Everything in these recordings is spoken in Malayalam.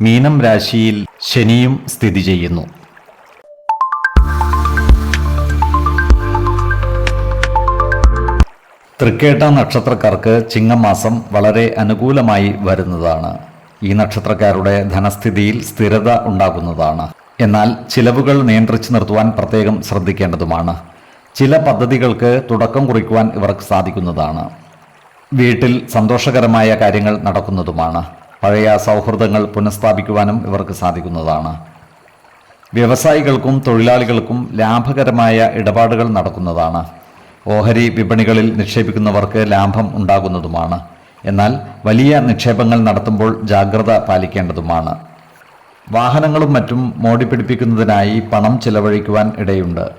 മീനം രാശിയിൽ ശനിയും സ്ഥിതി ചെയ്യുന്നു. തൃക്കേട്ട നക്ഷത്രക്കാർക്ക് ചിങ്ങമാസം വളരെ അനുകൂലമായി വരുന്നതാണ്. ഈ നക്ഷത്രക്കാരുടെ ധനസ്ഥിതിയിൽ സ്ഥിരത ഉണ്ടാകുന്നതാണ്. എന്നാൽ ചിലവുകൾ നിയന്ത്രിച്ചു നിർത്തുവാൻ പ്രത്യേകം ശ്രദ്ധിക്കേണ്ടതുമാണ്. ചില പദ്ധതികൾക്ക് തുടക്കം കുറിക്കുവാൻ ഇവർക്ക് സാധിക്കുന്നതാണ്. വീട്ടിൽ സന്തോഷകരമായ കാര്യങ്ങൾ നടക്കുന്നതുമാണ്. പഴയ സൗഹൃദങ്ങൾ പുനഃസ്ഥാപിക്കുവാനും ഇവർക്ക് സാധിക്കുന്നതാണ്. വ്യവസായികൾക്കും തൊഴിലാളികൾക്കും ലാഭകരമായ ഇടപാടുകൾ നടക്കുന്നതാണ്. ഓഹരി വിപണികളിൽ നിക്ഷേപിക്കുന്നവർക്ക് ലാഭം ഉണ്ടാകുന്നതുമാണ്. എന്നാൽ വലിയ നിക്ഷേപങ്ങൾ നടത്തുമ്പോൾ ജാഗ്രത പാലിക്കേണ്ടതുമാണ്. വാഹനങ്ങളും മറ്റും മോടിപ്പിടിപ്പിക്കുന്നതിനായി പണം ചിലവഴിക്കുവാൻ ഇടയുണ്ട്.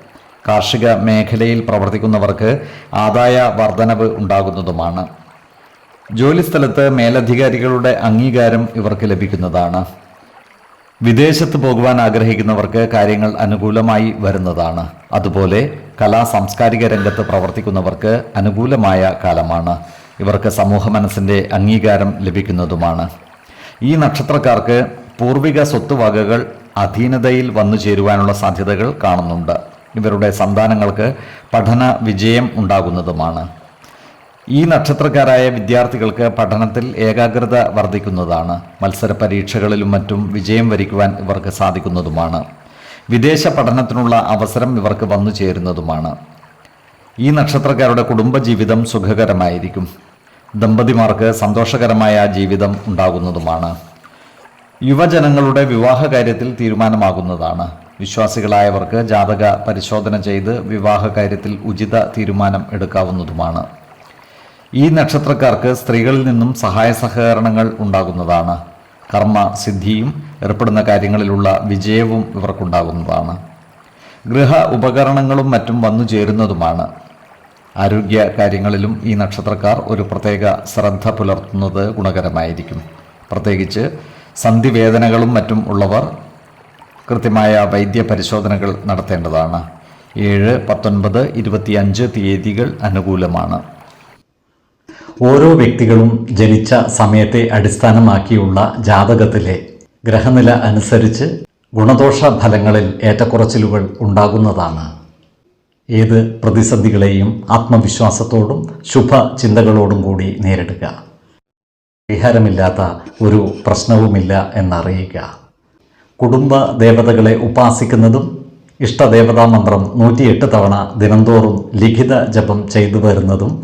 കാർഷിക മേഖലയിൽ പ്രവർത്തിക്കുന്നവർക്ക് ആദായ വർധനവ് ഉണ്ടാകുന്നതുമാണ്. ജോലിസ്ഥലത്ത് മേലധികാരികളുടെ അംഗീകാരം ഇവർക്ക് ലഭിക്കുന്നതാണ്. വിദേശത്ത് പോകുവാൻ ആഗ്രഹിക്കുന്നവർക്ക് കാര്യങ്ങൾ അനുകൂലമായി വരുന്നതാണ്. അതുപോലെ കലാ സാംസ്കാരിക രംഗത്ത് പ്രവർത്തിക്കുന്നവർക്ക് അനുകൂലമായ കാലമാണ്. ഇവർക്ക് സമൂഹ മനസ്സിന്റെ അംഗീകാരം ലഭിക്കുന്നതുമാണ്. ഈ നക്ഷത്രക്കാർക്ക് പൂർവിക സ്വത്തുവകകൾ അധീനതയിൽ വന്നു ചേരുവാനുള്ള സാധ്യതകൾ കാണുന്നുണ്ട്. ഇവരുടെ സന്താനങ്ങൾക്ക് പഠന വിജയം ഉണ്ടാകുന്നതുമാണ്. ഈ നക്ഷത്രക്കാരായ വിദ്യാർത്ഥികൾക്ക് പഠനത്തിൽ ഏകാഗ്രത വർദ്ധിക്കുന്നതാണ്. മത്സര പരീക്ഷകളിലും മറ്റും വിജയം വരിക്കുവാൻ ഇവർക്ക് സാധിക്കുന്നതുമാണ്. വിദേശ പഠനത്തിനുള്ള അവസരം ഇവർക്ക് വന്നു ചേരുന്നതുമാണ്. ഈ നക്ഷത്രക്കാരുടെ കുടുംബജീവിതം സുഖകരമായിരിക്കും. ദമ്പതിമാർക്ക് സന്തോഷകരമായ ജീവിതം ഉണ്ടാകുന്നതുമാണ്. യുവജനങ്ങളുടെ വിവാഹ കാര്യത്തിൽ തീരുമാനമാകുന്നതാണ്. വിശ്വാസികളായവർക്ക് ജാതക പരിശോധന ചെയ്ത് വിവാഹ കാര്യത്തിൽ ഉചിത തീരുമാനം എടുക്കാവുന്നതുമാണ്. ഈ നക്ഷത്രക്കാർക്ക് സ്ത്രീകളിൽ നിന്നും സഹായ സഹകരണങ്ങൾ ഉണ്ടാകുന്നതാണ്. കർമ്മ സിദ്ധിയും ഏർപ്പെടുന്ന കാര്യങ്ങളിലുള്ള വിജയവും ഇവർക്കുണ്ടാകുന്നതാണ്. ഗൃഹ ഉപകരണങ്ങളും മറ്റും വന്നു ചേരുന്നതുമാണ്. ആരോഗ്യ കാര്യങ്ങളിലും ഈ നക്ഷത്രക്കാർ ഒരു പ്രത്യേക ശ്രദ്ധ പുലർത്തുന്നത് ഗുണകരമായിരിക്കും. പ്രത്യേകിച്ച് സന്ധിവേദനകളും മറ്റും ഉള്ളവർ കൃത്യമായ വൈദ്യ പരിശോധനകൾ നടത്തേണ്ടതാണ്. ഏഴ് പത്തൊൻപത് ഇരുപത്തിയഞ്ച് തീയതികൾ അനുകൂലമാണ്. ഓരോ വ്യക്തികളും ജനിച്ച സമയത്തെ അടിസ്ഥാനമാക്കിയുള്ള ജാതകത്തിലെ ഗ്രഹനില അനുസരിച്ച് ഗുണദോഷ ഫലങ്ങളിൽ ഏറ്റക്കുറച്ചിലുകൾ ഉണ്ടാകുന്നതാണ്. ഏത് പ്രതിസന്ധികളെയും ആത്മവിശ്വാസത്തോടും ശുഭ ചിന്തകളോടും കൂടി നേരിടുക. പരിഹാരമില്ലാത്ത ഒരു പ്രശ്നവുമില്ല എന്നറിയുക. കുടുംബ ദേവതകളെ ഉപാസിക്കുന്നതും ഇഷ്ടദേവതാ മന്ത്രം നൂറ്റിയെട്ട് തവണ ദിനംതോറും ലിഖിത ജപം ചെയ്തു വരുന്നതും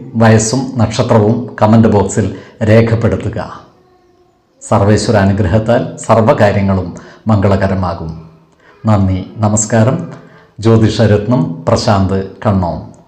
വയസ്സും നക്ഷത്രവും കമന്റ് ബോക്സിൽ രേഖപ്പെടുത്തുക. സർവേശ്വര അനുഗ്രഹത്താൽ സർവകാര്യങ്ങളും മംഗളകരമാകും. നന്ദി നമസ്കാരം. ജ്യോതിഷരത്നം പ്രശാന്ത് കണ്ണോം.